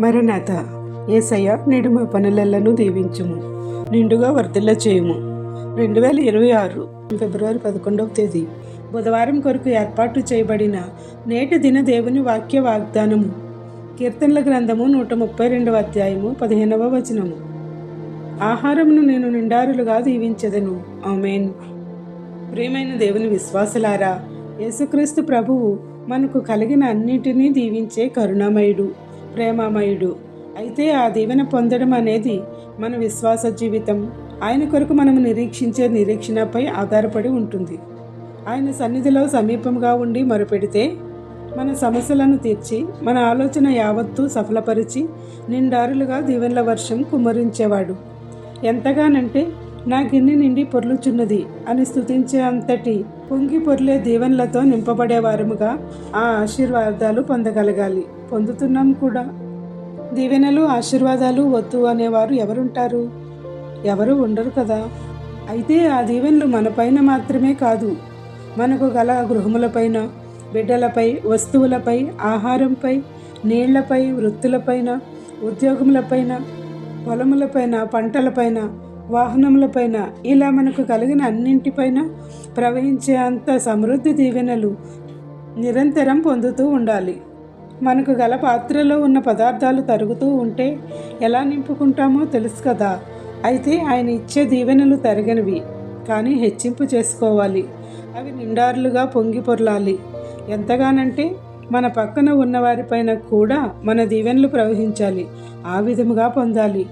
మరణాత ఏసయ్య నేడు మా పనులలను దీవించుము నిండుగా వర్ధిల్ల చేయుము. రెండు వేల ఇరవై ఆరు ఫిబ్రవరి పదకొండవ తేదీ. బుధవారం కొరకు ఏర్పాటు చేయబడిన నేటి దిన దేవుని వాక్య వాగ్దానము. కీర్తనల గ్రంథము నూట ముప్పై రెండవ అధ్యాయము పదిహేనవ వచనము. ఆహారమును నేను నిండారులుగా దీవించదను. ఆమెన్. ప్రియమైన దేవుని విశ్వాసులారా యేసుక్రీస్తు ప్రభువు మనకు కలిగిన అన్నిటినీ దీవించే కరుణామయుడు. ప్రేమమయుడు. అయితే ఆ దీవెన పొందడం అనేది మన విశ్వాస జీవితం. ఆయన కొరకు మనము నిరీక్షించే నిరీక్షణపై ఆధారపడి ఉంటుంది. ఆయన సన్నిధిలో సమీపంగా ఉండి మొరపెడితే మన సమస్యలను తీర్చి మన ఆలోచన యావత్తు సఫలపరిచి నిండారులుగా దీవెనల వర్షం కుమ్మరించేవాడు. ఎంతగానంటే నా గిన్నె నిండి పొర్లుచున్నది అని స్థుతించే అంతటి పొంగి పొర్లే దీవెనలతో నింపబడేవారముగా ఆ ఆశీర్వాదాలు పొందగలగాలి. పొందుతున్నాం కూడా. దీవెనలు ఆశీర్వాదాలు వద్దు అనేవారు ఎవరుంటారు? ఎవరు ఉండరు కదా. అయితే ఆ దీవెనలు మనపైన మాత్రమే కాదు మనకు గల గృహములపైన బిడ్డలపై వస్తువులపై ఆహారంపై నీళ్ళపై వృత్తులపైన ఉద్యోగములపైన పొలములపైన పంటలపైన వాహనములపైన ఇలా మనకు కలిగిన అన్నింటిపైన ప్రవహించే అంత సమృద్ధి దీవెనలు నిరంతరం పొందుతూ ఉండాలి. మనకు గల పాత్రలో ఉన్న పదార్థాలు తరుగుతూ ఉంటే ఎలా నింపుకుంటామో తెలుసు కదా. అయితే ఆయన ఇచ్చే దీవెనలు తరగనివి కానీ హెచ్చింపు చేసుకోవాలి. అవి నిండారులుగా పొంగి పొర్లాలి. ఎంతగానంటే మన పక్కన ఉన్నవారిపైన కూడా మన దీవెనలు ప్రవహించాలి. ఆ విధముగా పొందాలి.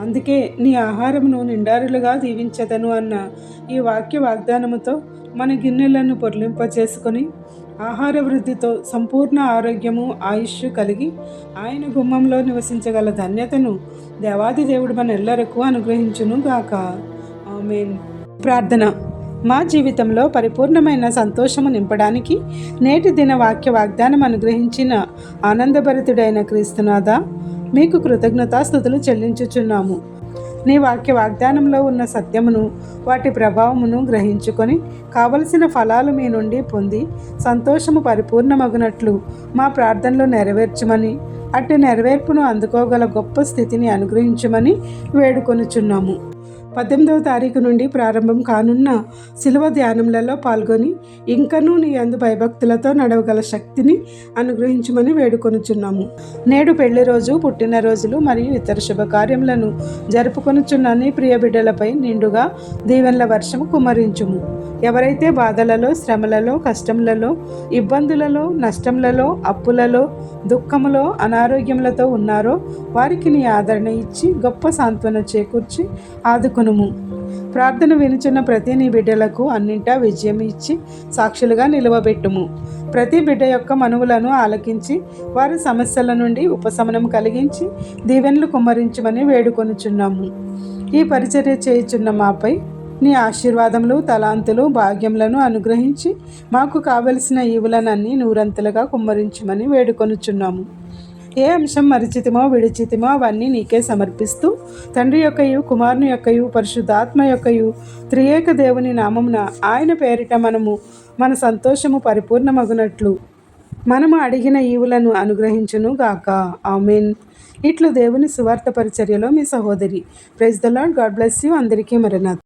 అందుకే నీ ఆహారమును నిండారులుగా దీవించదను అన్న ఈ వాక్య వాగ్దానముతో మన గిన్నెలను పొర్లింప చేసుకొని ఆహార వృద్ధితో సంపూర్ణ ఆరోగ్యము ఆయుష్ కలిగి ఆయన గుమ్మంలో నివసించగల ధన్యతను దేవాది దేవుడు మన ఎల్లరకు అనుగ్రహించును గాక. ఆమెన్. ప్రార్థన. మా జీవితంలో పరిపూర్ణమైన సంతోషము నింపడానికి నేటి దిన వాక్య వాగ్దానం అనుగ్రహించిన ఆనందభరితుడైన క్రీస్తునాథ మీకు కృతజ్ఞతాస్థుతులు చెల్లించుచున్నాము. నీ వాక్య వాగ్దానంలో ఉన్న సత్యమును వాటి ప్రభావమును గ్రహించుకొని కావలసిన ఫలాలు మీ నుండి పొంది సంతోషము పరిపూర్ణమగునట్లు మా ప్రార్థనలు నెరవేర్చమని అట్టి నెరవేర్పును అందుకోగల గొప్ప స్థితిని అనుగ్రహించమని వేడుకొనుచున్నాము. పద్దెనిమిదవ తారీఖు నుండి ప్రారంభం కానున్న శిలువ ధ్యానములలో పాల్గొని ఇంకనూ నీ అందు భయభక్తులతో నడవగల శక్తిని అనుగ్రహించమని వేడుకొనుచున్నాము. నేడు పెళ్ళి రోజు పుట్టినరోజులు మరియు ఇతర శుభకార్యములను జరుపుకొనుచున్న నీ ప్రియ బిడ్డలపై నిండుగా దీవెనల వర్షము కుమరించుము. ఎవరైతే బాధలలో శ్రమలలో కష్టములలో ఇబ్బందులలో నష్టములలో అప్పులలో దుఃఖములో అనారోగ్యములతో ఉన్నారో వారికి నీ ఆదరణ ఇచ్చి గొప్ప సాంత్వన చేకూర్చి ఆదుకొనుము ప్రార్థన వినుచున్న ప్రతి నీ బిడ్డలకు అన్నింటా విజయం ఇచ్చి సాక్షులుగా నిలవబెట్టుము. ప్రతి బిడ్డ యొక్క మనువులను ఆలకించి వారి సమస్యల నుండి ఉపశమనం కలిగించి దీవెనలు కుమ్మరించమని వేడుకొనుచున్నాము. ఈ పరిచర్య చేయుచున్న మాపై నీ ఆశీర్వాదములు తలాంతులు భాగ్యములను అనుగ్రహించి మాకు కావలసిన ఈవులనన్నీ నూరంతులుగా కుమ్మరించమని వేడుకొనుచున్నాము. ఏ అంశం మరిచితమో విడిచితమో అవన్నీ నీకే సమర్పిస్తూ తండ్రి యొక్కయు కుమారుని యొక్కయు పరిశుద్ధాత్మ యొక్కయు త్రియేక దేవుని నామమున ఆయన పేరిట మనము మన సంతోషము పరిపూర్ణమగునట్లు మనము అడిగిన ఈవులను అనుగ్రహించును గాక. ఆమెన్. ఇట్లు దేవుని సువార్త పరిచర్యలో మీ సహోదరి. Praise the lord God bless you అందరికీ మరణాత్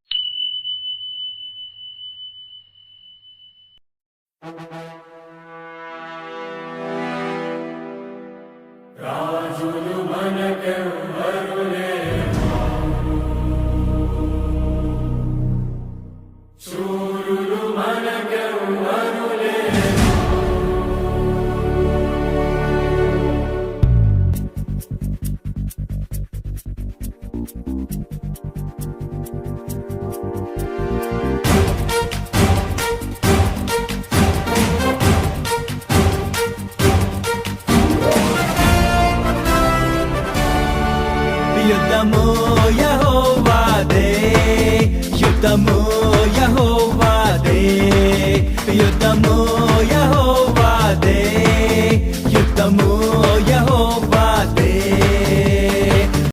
యుద్ధము యహోవాదే యుద్ధము యహోవాదే యుద్ధము యహోవాదే